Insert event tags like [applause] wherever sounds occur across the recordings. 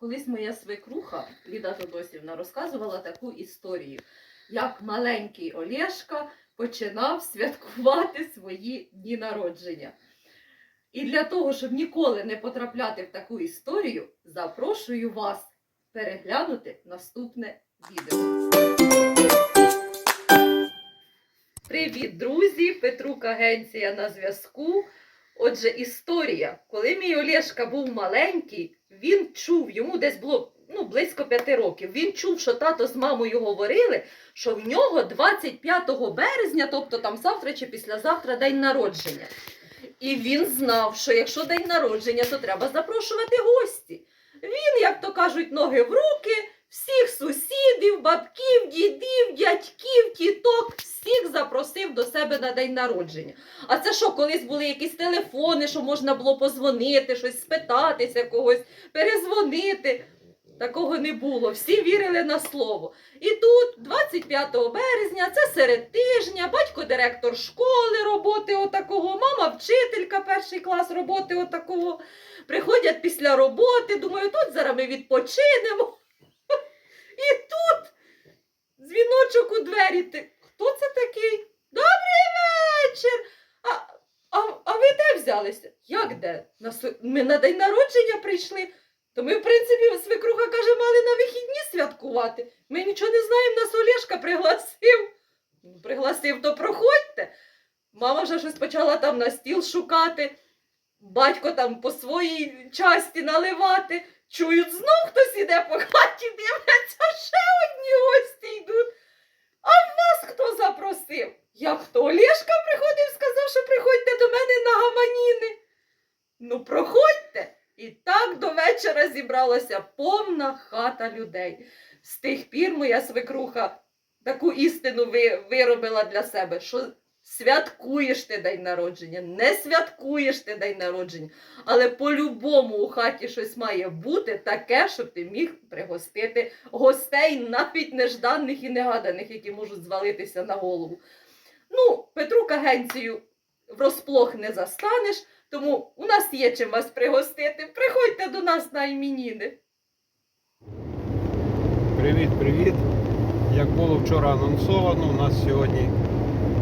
Колись моя свекруха Ліда Тодосівна розказувала таку історію, як маленький Олєшка починав святкувати свої дні народження. І для того, щоб ніколи не потрапляти в таку історію, запрошую вас переглянути наступне відео. Привіт, друзі! Петрук Агенція на зв'язку. Отже, історія. Коли мій Олєшка був маленький, він чув, йому десь було ну, близько п'яти років. Він чув, що тато з мамою говорили, що в нього 25 березня, тобто там завтра чи післязавтра день народження. І він знав, що якщо день народження, то треба запрошувати гості. Він, як то кажуть, ноги в руки, всіх сусідів, бабків, дідів, дядьків, тіток, всіх запросив до себе на день народження. А це що, колись були якісь телефони, що можна було позвонити, щось спитатися когось, перезвонити. Такого не було. Всі вірили на слово. І тут, 25 березня, це серед тижня, батько директор школи роботи отакого, мама вчителька, перший клас роботи отакого. Приходять після роботи, думаю, тут зараз ми відпочинемо. І тут дзвіночок у двері. Ти- Хто це такий? Добрий вечір! А, а, а ви де взялися? Як де? Ми на день народження прийшли. То ми, в принципі, свекруха каже, мали на вихідні святкувати. Ми нічого не знаємо, нас Олешка пригласив. Ну, Пригласив, то проходьте. Мама вже щось почала там на стіл шукати, батько там по своїй часті наливати. Чують, знов хтось іде по хаті, дивляться, ще одні гості йдуть. А вас хто запросив? Як хто? Олешка приходив, сказав, що приходьте до мене на гаманіни. Ну, проходьте. І так до вечора зібралася повна хата людей. З тих пір моя свекруха таку істину виробила для себе, що святкуєш ти день народження, не святкуєш ти день народження, але по-любому у хаті щось має бути таке, щоб ти міг пригостити гостей, навіть нежданих і негаданих, які можуть звалитися на голову. Ну, Петрук агенцію врозплох не застанеш. Тому у нас є чим вас пригостити. Приходьте до нас на іменіни. Привіт, привіт. Як було вчора анонсовано, у нас сьогодні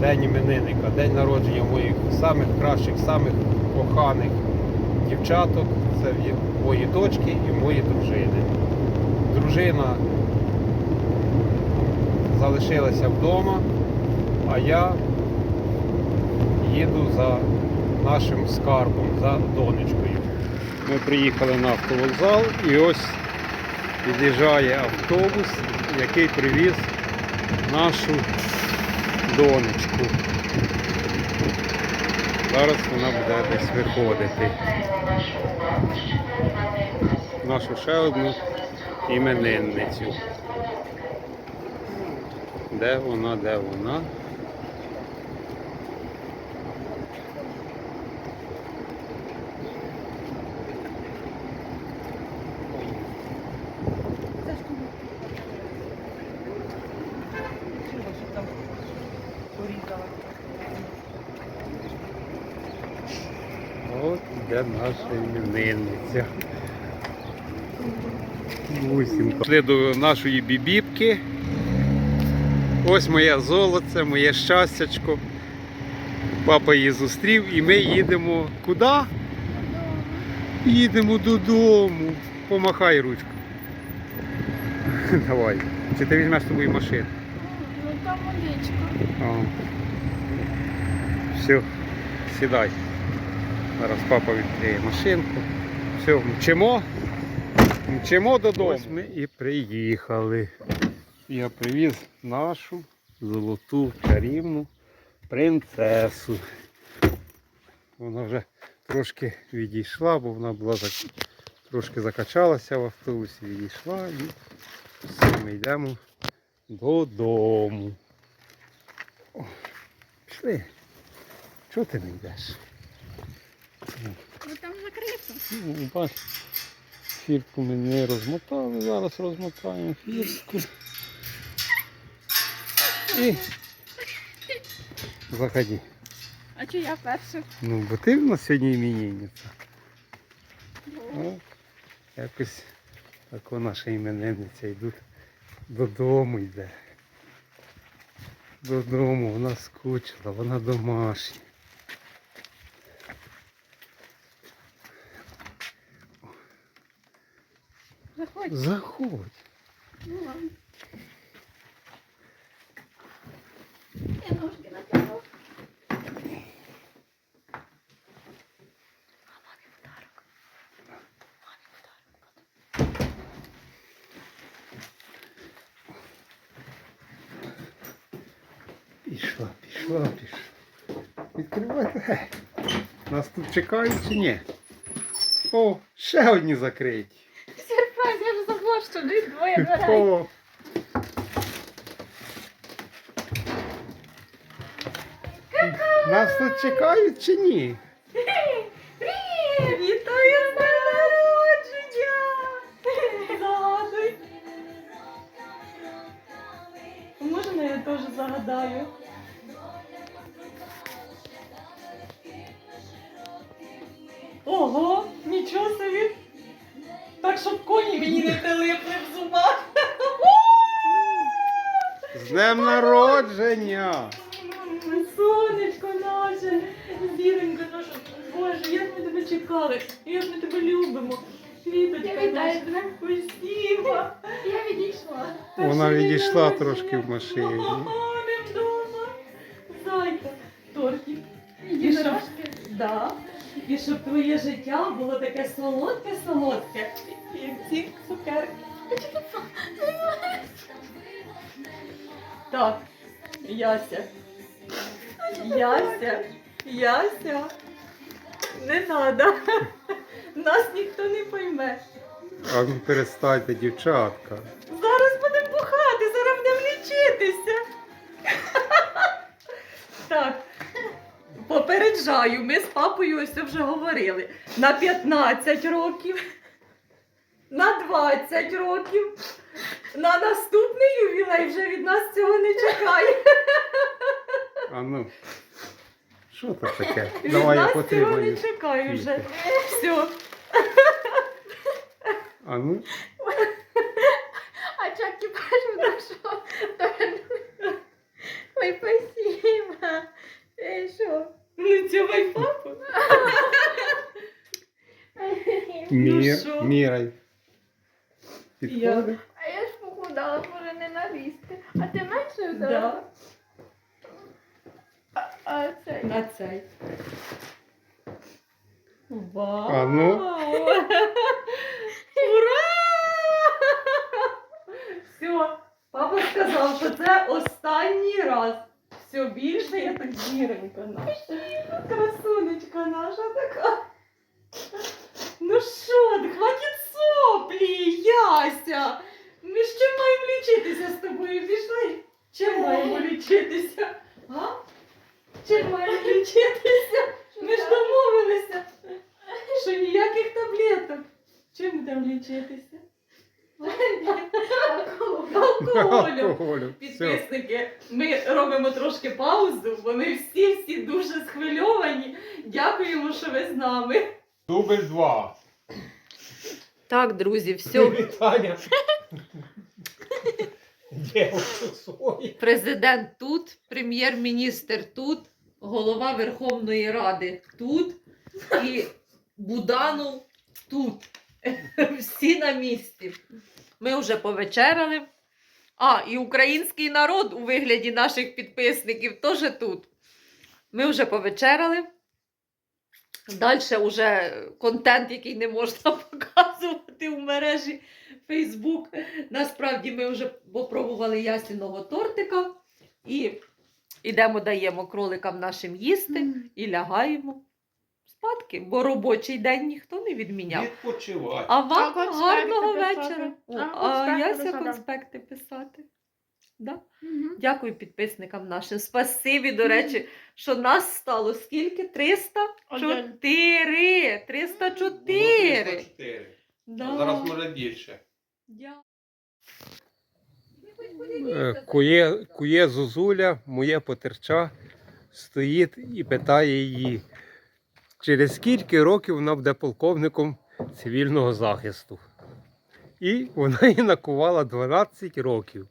день іменинника, день народження моїх самих кращих, самих коханих дівчаток. Це мої дочки і мої дружини. Дружина залишилася вдома, а я їду за нашим скарбом, за донечкою. Ми приїхали на автовокзал і ось під'їжджає автобус, який привіз нашу донечку. Зараз вона буде десь виходити. Нашу ще одну іменинницю. Де вона, де вона? От де наша іменинниця. Усінько. Пішли до нашої бібіпки. Ось моє золоце, моє щастячко. Папа її зустрів і ми їдемо куди? Їдемо додому. Помахай ручку. Давай. Чи ти візьмеш з собою машину? Ну там водичка. Все, сідай. Зараз папа відкриє машинку. Все, мчимо. Мчимо додому. Ось ми і приїхали. Я привіз нашу золоту чарівну принцесу. Вона вже трошки відійшла, бо вона була трошки закачалася в автобусі, відійшла і все, ми йдемо додому. О, пішли. Чого ти не йдеш? Ну там закрито. Ну, бач, фіртку ми не розмотали, зараз розмотаємо фіртку. І заходи. А чи я перша? Ну, бо ти в нас сьогодні іменинниця. О, якось Так ще іменинниця йдуть додому йде. Додому, вона скучила, вона домашня. Заходь. Заходь. Ну ладно. Я ножки натягну. Пішла, пішла, пішла. Відкривайте. Нас тут чекають чи ні? О, ще одні закриті. Вже забула, двоє [laughs] дверей. О. Нас тут чекають чи ні? Вітаю з днем народження! Загадуй. Можна я теж загадаю? Ого, нічого собі. Так, щоб коні мені не прилипли в зубах. З днем народження! Сонечко наше, зіронько наша, Боже, як ми тебе чекали, як ми тебе любимо. Квіточка наша, спасибо. Я відійшла. Вона відійшла трошки в машині. Ага, не вдома. Зайка, тортик. Да, і щоб твоє життя було таке солодке-солодке. І ці цукерки. Так, Яся. Яся. Яся. Не надо. Нас ніхто не пойме. А ну перестаньте, дівчатка. Зараз будемо бухати, зараз будемо лічитися. Так. Попереджаю, ми з папою ось вже говорили. На 15 років, на 20 років. На наступний ювілей вже від нас цього не чекає. А ну. Що це таке? Від Давай я нас цього не потримаю. чекає вже. Все. А ну. А Чаки на що? Ой, спасибо. Ти що? Ну цього папу. Мір, що? мірай. Підходить? А я ж похудала, може не налізти. А ти менше взяла? Да. А, а це На цей. Вау! А ну? [laughs] Ура! Все, папа сказав, що це останній раз. Все більше я так зіронька наша. Красунечка наша така. Ну що, ти, хватить соплі, Яся. Ми ж чим маємо лічитися з тобою? Пішли. Чим маємо лічитися? А? Чим маємо лічитися? Ми ж домовилися, що ніяких таблеток. Чим будемо лічитися? Алкоголем. Алкоголю. Все. Підписники, ми робимо трошки паузу, бо ми всі всі дуже схвильовані. Дякуємо, що ви з нами. Дубль два. Так, друзі, все. Вітання. Президент тут, прем'єр-міністр тут, голова Верховної Ради тут і Буданов тут. [laughs] Всі на місці. Ми вже повечеряли. А, і український народ у вигляді наших підписників теж тут. Ми вже повечеряли. Далі вже контент, який не можна [laughs] показувати в мережі Facebook. Насправді ми вже попробували ясіного тортика і йдемо, даємо кроликам нашим їсти і лягаємо спадки, бо робочий день ніхто не відміняв. Відпочивати. А вам А конспекти гарного писати? вечора. О, А, А, конспекти Яся писати. конспекти писати. Да? Мгм. Дякую підписникам нашим. Спасибі, до речі, що нас стало скільки? 304. Один. 304. 304. Да. А зараз може більше. Е, Кує, кує Зозуля, моє потерча, стоїть і питає її, через скільки років вона буде полковником цивільного захисту. І вона їй накувала 12 років.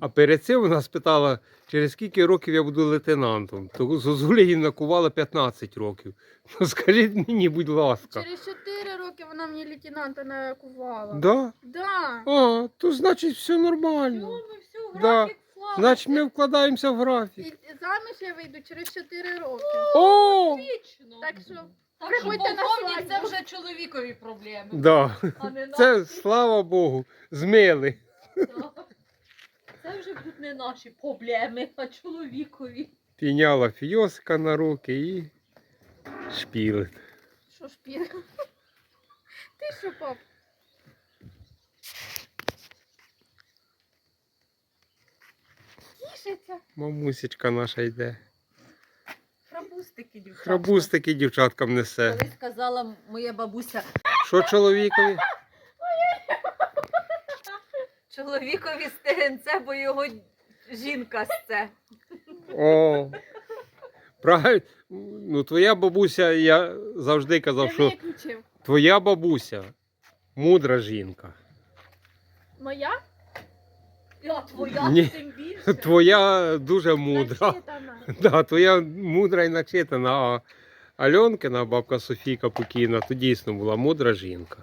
А перед цим вона спитала, через скільки років я буду лейтенантом. То Зозуля їй накувала 15 років. [laughs] Ну скажіть мені, будь ласка. Через 4 роки вона мені лейтенанта нарахувала. Да? Да. А, то значить все нормально. Ну, все, Да. графік слава. Значить ми вкладаємося в І графік. заміж я вийду через 4 роки. О! Вічно. Так що Так приходьте що полковник це вже чоловікові проблеми. Да. А не Це слава Богу, змили. Так. Це вже будуть не наші проблеми, а чоловікові. Піняла фіоска на руки і шпілить. що п'є? Ти що, пап? Тішиться. Мамусечка наша йде. Храбустики, дівчатка. Храбустики дівчаткам несе. Колись сказала моя бабуся, Що чоловікові? Чоловікові стегенце, бо його жінка сце. О. Правильно. Ну, твоя бабуся, я завжди казав, що виключив. твоя бабуся мудра жінка. Моя? А твоя Ні. тим більше. Твоя дуже мудра. Начитана. [laughs] Да, твоя мудра і начитана, а Альонкина бабка Софійка покійна, то дійсно була мудра жінка.